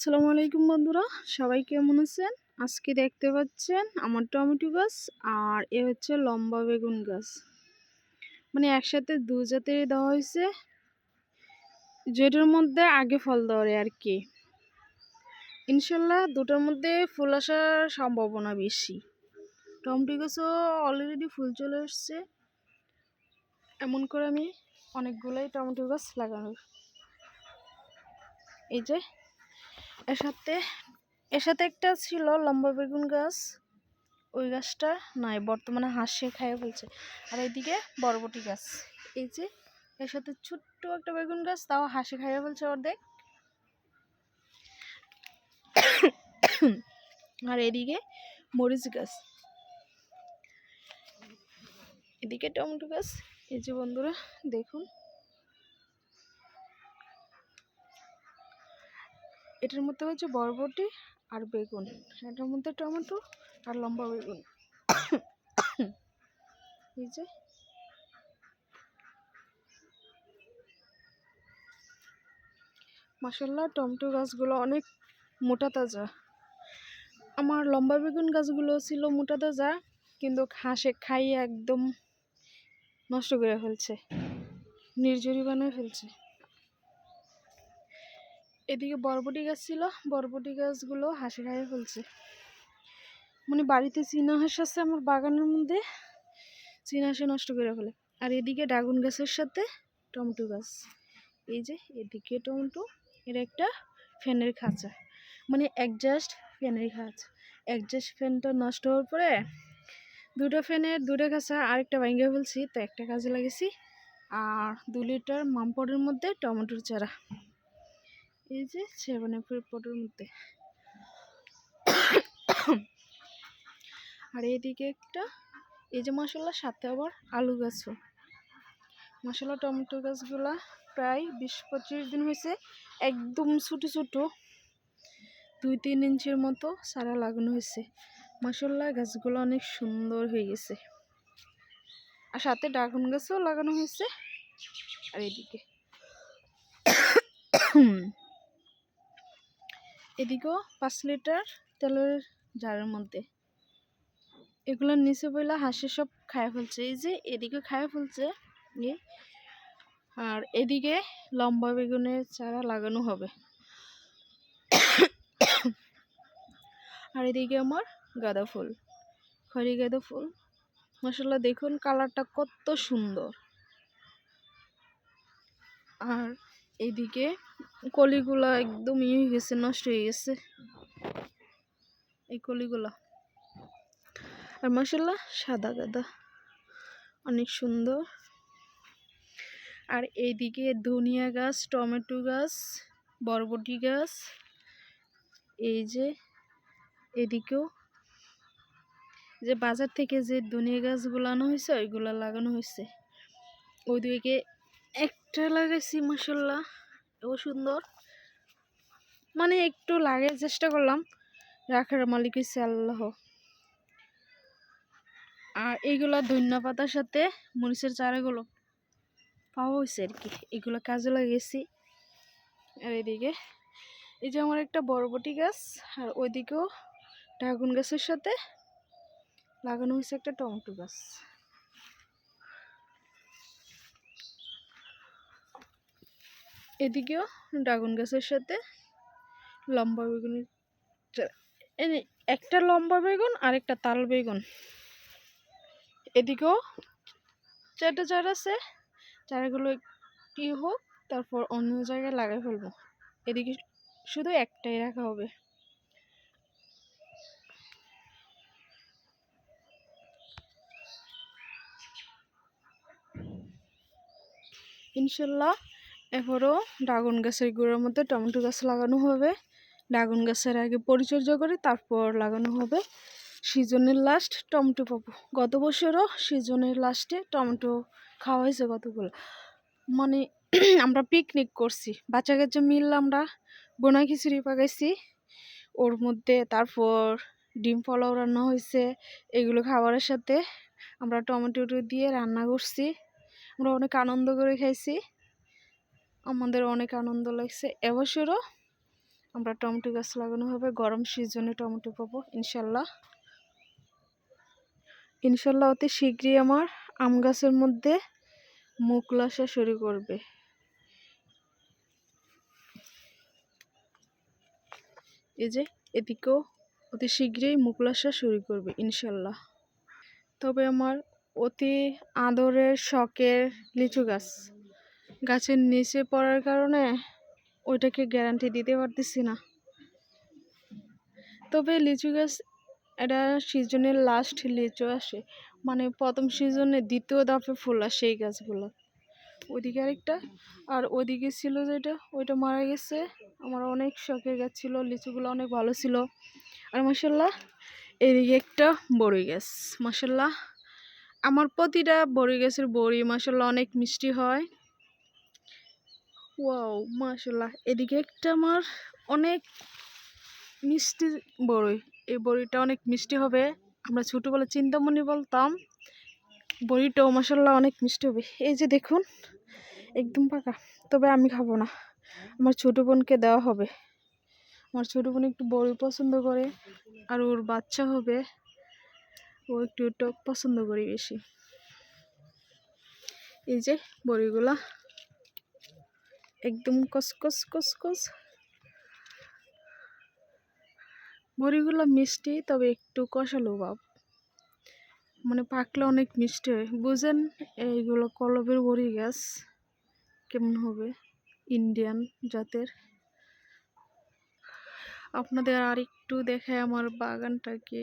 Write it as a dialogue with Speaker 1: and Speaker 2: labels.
Speaker 1: আসসালামু আলাইকুম বন্ধুরা, সবাই কেমন আছেন? আজকে দেখতে পাচ্ছেন আমার টমেটো গাছ আর এ হচ্ছে লম্বা বেগুন গাছ। মানে একসাথে দু জাতের দেওয়া হয়েছে, যেটার মধ্যে আগে ফল ধরে আর কি। ইনশাল্লাহ দুটোর মধ্যে ফুল আসার সম্ভাবনা বেশি। টমেটো গাছও অলরেডি ফুল চলে এসছে এমন করে আমি অনেকগুলোই টমেটো গাছ লাগানো এই যে এর সাথে এর সাথে একটা ছিল লম্বা বেগুন গাছ। ওই গাছটা নাই, বর্তমানে হাঁসে খাইয়ে ফেলছে আর এইদিকে বরবটি গাছ। এই যে, এর সাথে ছোট্ট একটা বেগুন গাছ, তাও হাঁসে খাইয়ে ফেলছে অর্ধেক। আর এদিকে মরিচ গাছ। এদিকে টমেটো গাছ। এই যে বন্ধুরা, দেখুন। এটার মধ্যে হচ্ছে বরবটি আর বেগুন। এটার মধ্যে টমেটো আর লম্বা বেগুন। এই যে। মাসাল্লাহ টমেটো গাছগুলো অনেক মোটা তাজা। আমার লম্বা বেগুন গাছগুলো ছিল মোটা তাজা, কিন্তু ঘাসে খাইয়ে একদম নষ্ট করে ফেলছে নির্জরি বানিয়ে ফেলছে। এদিকে বরবটি গাছ ছিল, বরবটি গাছগুলো হাসি খাইয়ে ফেলছে। মানে বাড়িতে চীনা হাঁস আছে আমার বাগানের মধ্যে, চীনা হাঁসে নষ্ট করে ফেলে। আর এদিকে ড্রাগন গাছের সাথে টমেটো গাছ। এই যে এদিকে টমেটো, এর একটা ফ্যানের খাঁচা। মানে একজাস্ট ফ্যানের খাঁচা। একজাস্ট ফ্যানটা নষ্ট হওয়ার পরে দুটো ফ্যানের দুটো খাঁচা আরেকটা ভেঙে ফেলছি, তো একটা কাজে লাগিয়েছি আর দু লিটার মামপটের মধ্যে টমেটোর চারা। এই যে আপের পটের মধ্যে। আর এইদিকে একটা, এই যে মশলা সাথে আবার আলু গাছও। মশলা টমেটো গাছগুলা প্রায় বিশ পঁচিশ দিন হয়েছে একদম ছোটো ছোটো। দুই তিন ইঞ্চির মতো সারা লাগানো হয়েছে। মশলা গাছগুলো অনেক সুন্দর হয়ে গেছে। আর সাথে ড্রাগন গাছও লাগানো হয়েছে। আর এদিকে এদিকেও পাঁচ লিটার তেলের জারের মধ্যে। এগুলোর নিচে বইলা হাঁসে সব খায় ফেলছে। এই যে এদিকে খায় ফেলছে আর এদিকে লম্বা বেগুনের চারা লাগানো হবে। আর এদিকে আমার গাঁদা ফুল, খড়ি গাঁদা ফুল। মশলা দেখুন কালারটা কত সুন্দর। আর এদিকে কলিগুলা একদম ইয়ে হয়ে গেছে, নষ্ট হয়ে গেছে। এই কলিগুলা। আর মশলা সাদা গাদা। অনেক সুন্দর। আর এইদিকে ধনিয়া গাছ, টমেটো গাছ, বরবটি গাছ। এই যে, এদিকেও। যে বাজার থেকে যে ধনিয়া গাছগুলো আনা হয়েছে, ওইগুলো লাগানো হয়েছে। ওইদিকে একটা লাগাইছি মশলা ও সুন্দর। মানে একটু লাগে চেষ্টা করলাম। রাখার মালিক হচ্ছে আল্লাহ। আর এইগুলা ধনিয়া পাতার সাথে মরিচের চারাগুলো পাওয়া হয়েছে আর কি। এগুলো কাজে লাগিয়েছি আর এদিকে, এই যে আমার একটা বরবটি গাছ, আর ওইদিকেও ড্রাগন গাছের সাথে লাগানো হয়েছে একটা টমেটো গাছ। এদিকেও ড্রাগন গাছের সাথে লম্বা বেগুনের একটা লম্বা বেগুন আর একটা তাল বেগুন। এদিকেও চারটা চার আছে, চারাগুলো একটি হোক, তারপর অন্য জায়গায় লাগাই ফেলব। এদিকে শুধু একটাই রাখা হবে। ইনশাল্লাহ এরপরও ড্রাগন গাছের গুঁড়োর মধ্যে টমেটো গাছ লাগানো হবে। ড্রাগন গাছের আগে পরিচর্যা করে, তারপর লাগানো হবে। সিজনের লাস্ট টমেটো পাবো। গত বছরও সিজনের লাস্টে টমেটো খাওয়া হয়েছে কতগুলো মানে আমরা পিকনিক করছি। বাচ্চা কাচ্চা মিল আমরা বোনা খিচুড়ি পাকাইছি। ওর মধ্যে তারপর ডিম পোলাও রান্না হয়েছে। এগুলো খাবারের সাথে আমরা টমেটো দিয়ে রান্না করছি। আমরা অনেক আনন্দ করে খাইছি। আমাদের অনেক আনন্দ লাগছে। এবছরও আমরা টমেটো গাছ লাগানো হবে। গরম সিজনে টমেটো পাবো, ইনশাল্লাহ। ইনশাল্লাহ অতি শীঘ্রই আমার আম গাছের মধ্যে মুকুল আসা শুরু করবে। এই যে, এদিকেও অতি শীঘ্রই মুকুল আসা শুরু করবে, ইনশাল্লাহ। তবে আমার অতি আদরের, শখের লিচু গাছ। গাছের নিচে পড়ার কারণে ওইটাকে গ্যারান্টি দিতে পারতেছি না। তবে লিচু গাছ, এটা সিজনের লাস্ট লিচু আসে। মানে প্রথম সিজনে দ্বিতীয় ধাপে ফুল আসে এই গাছগুলো। ওইদিকে আরেকটা, আর ওদিকে ছিল যেটা, ওইটা মারা গেছে। আমার অনেক শখের গাছ ছিল, লিচুগুলো অনেক ভালো ছিল। আর মাসাল্লাহ এদিকে একটা বড়ই গাছ মাসাল্লাহ আমার প্রতিটা বড়ি গাছের বড়ি মাসাল্লাহ অনেক মিষ্টি হয়। ওয়াও মাসাল্লাহ এদিকে একটা আমার অনেক মিষ্টি বড়ই। এই বড়িটা অনেক মিষ্টি হবে। আমরা ছোটোবেলায় চিন্তামণি বলতাম, বড়িটাও মশাল্লা অনেক মিষ্টি হবে। এই যে দেখুন, একদম পাকা। তবে আমি খাব না। আমার ছোটো বোনকে দেওয়া হবে। আমার ছোটো বোন একটু বড়ি পছন্দ করে, আর ওর বাচ্চা হবে। ও একটু টক পছন্দ করি বেশি। এই যে বড়িগুলা। একদম কসকস কসকস বড়িগুলো মিষ্টি, তবে একটু কষালো ভাব। মানে পাকলে অনেক মিষ্টি হয়। বুঝেন, এইগুলো কলবের বড়ি গাছ। কেমন হবে? ইন্ডিয়ান জাতের। আপনাদের আর একটু দেখায় আমার বাগানটাকে